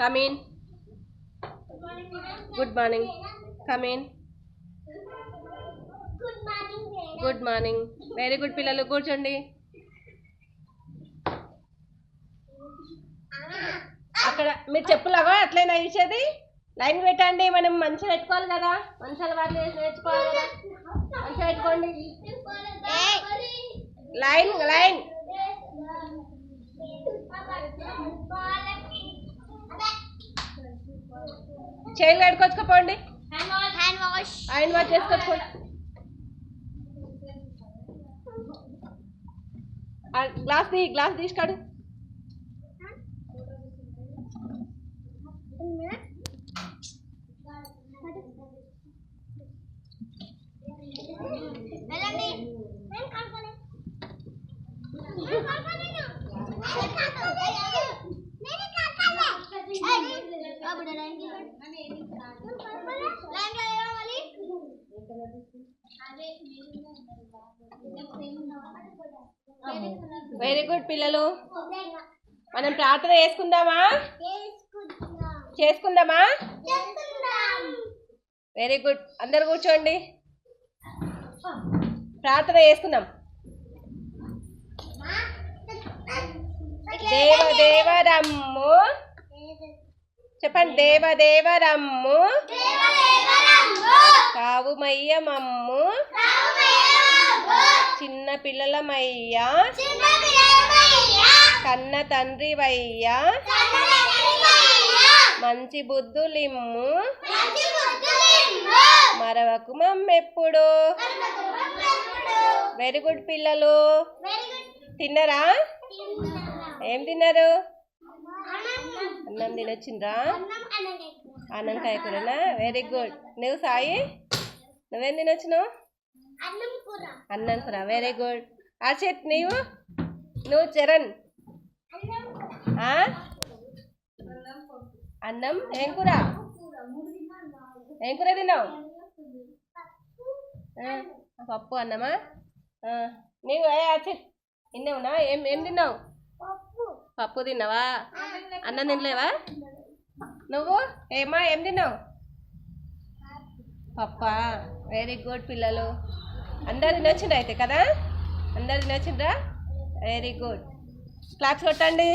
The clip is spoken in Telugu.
Come in good morning come in good morning very good పిల్లలు కూర్చోండి. అక్కడ మీరు చెప్పులాగా అట్లయినా ఇచ్చేది? లైన్ పెట్టండి మనం మంచిగా పెట్టుకోవాలి కదా. మంచిగా వాళ్ళు నేర్చుకోవాలి కదా. మంచిగా పెట్టుకోండి. Line line. చేయిలు కడుకొచ్చుకోపోండి హ్యాండ్ వాష్ ఆయన వాచ్ చేసుకొచ్చుకోండి ఆ గ్లాస్ తీ గ్లాస్ తీసుకాడు వెళ్ళండి వెరీ గుడ్ పిల్లలు. మనం ప్రార్థన చేసుకుందామా? చేసుకుందామా? వెరీ గుడ్ అందరు కూర్చోండి. ప్రార్థన చేసుకుందాం. దేవదేవరమ్ము చెప్పండి. దేవదేవరమ్ము. కావుమయ్యమమ్ము. చిన్న పిల్లలమయ్య కన్న తండ్రివయ్యా మంచి బుద్ధులిమ్ము మరవకు మమ్మెప్పుడు వెరీ గుడ్ పిల్లలు. తిన్నరా? ఏం తిన్నారు? అన్నం తినొచ్చిండ్రా? అన్నం కాయకూరనా వెరీ గుడ్ నువ్వు సాయి? నువ్వేం తినొచ్చినావు? అన్నం కూర. అన్నం కూర. వెరీ గుడ్ అర్షిత్ నీవు? నువ్వు చరణ్? అన్నం ఏం కూర? ఏం కూర తిన్నావు? పప్పు అన్నమా? నీవు ఏ అర్షిత్ తిన్నావునా? ఏం ఏం తిన్నావు? పప్పు. తిన్నావా? అన్నం తినలేవా? నువ్వు? ఏమా ఏం తిన్నావు? పప్పా. వెరీ గుడ్ పిల్లలు. అందరు తినొచ్చిండ్రు అయితే కదా? అందరు తినొచ్చిండ్రా? వెరీ గుడ్ క్లాప్స్ కొట్టండి.